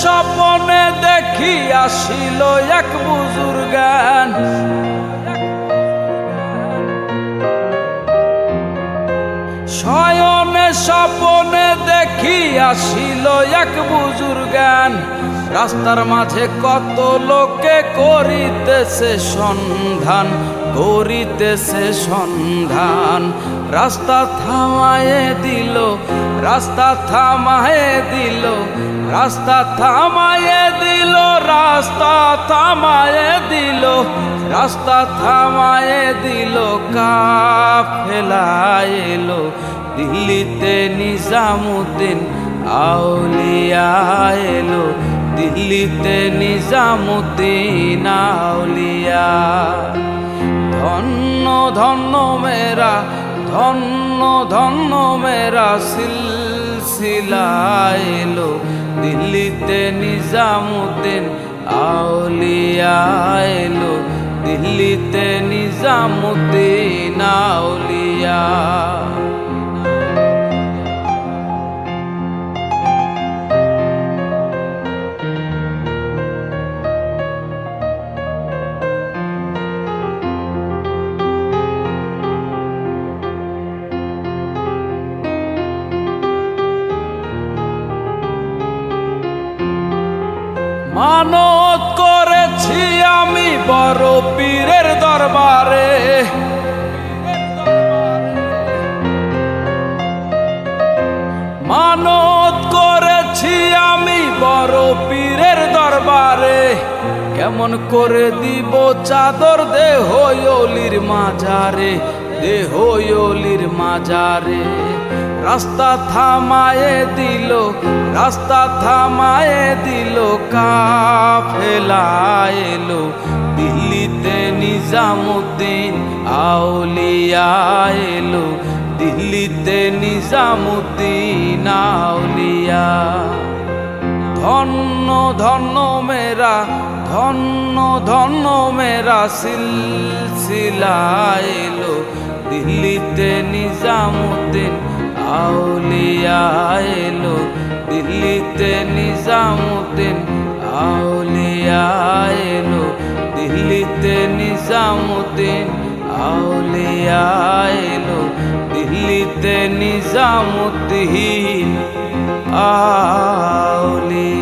স্বপনে দেখি আসিল এক বুজুর্গান শয়নে স্বপনে দেখি আসিল এক বুজুর্গান রাস্তার মাঝে কত লোকে করিতেছে সন্ধান করিতেছে সন্ধান। রাস্তা থামায়ে দিল রাস্তা থামায়ে দিল, রাস্তা থামায়ে দিল, রাস্তা থামায়ে দিল, রাস্তা থামায়ে দিল কাফেলা এলো দিল্লিতে নিজামুদ্দিন, আউলিয়া এলো দিল্লিতে নিজামুদ্দিন, আউলিয়া। ধন্য ধন্য মেরা ধন্য ধন্য মেরা সিলসিলাইলো। দিল্লিতে নিজামুদ্দিন আউলিয়া এলো। দিল্লিতে নিজামুদ্দিন মানত করেছি আমি বড় পীরের দরবারে। মানত করেছি আমি বড় পীরের দরবারে। কেমন করে দিব চাদর দেহ অলির মাজারে দেহ অলির মাজারে। রাস্তা থামায়ে দিল, রাস্তা থামায়ে দিল কাফেলা দিল্লিতে নিজামুদ্দিন, আউলিয়া দিল্লিতে নিজামুদ্দিন, আউলিয়া। ধন্য ধন্য মেরা, ধন্য ধন্য মেরা সিলসিলা দিল্লিতে নিজামুদ্দিন আউলিয়া এলো দিল্লিতে নিজামুদ্দিন আউলিয়া এলো দিল্লিতে নিজামুদ্দিন আউলিয়া এলো দিল্লিতে নিজামুদ্দিন আউলিয়া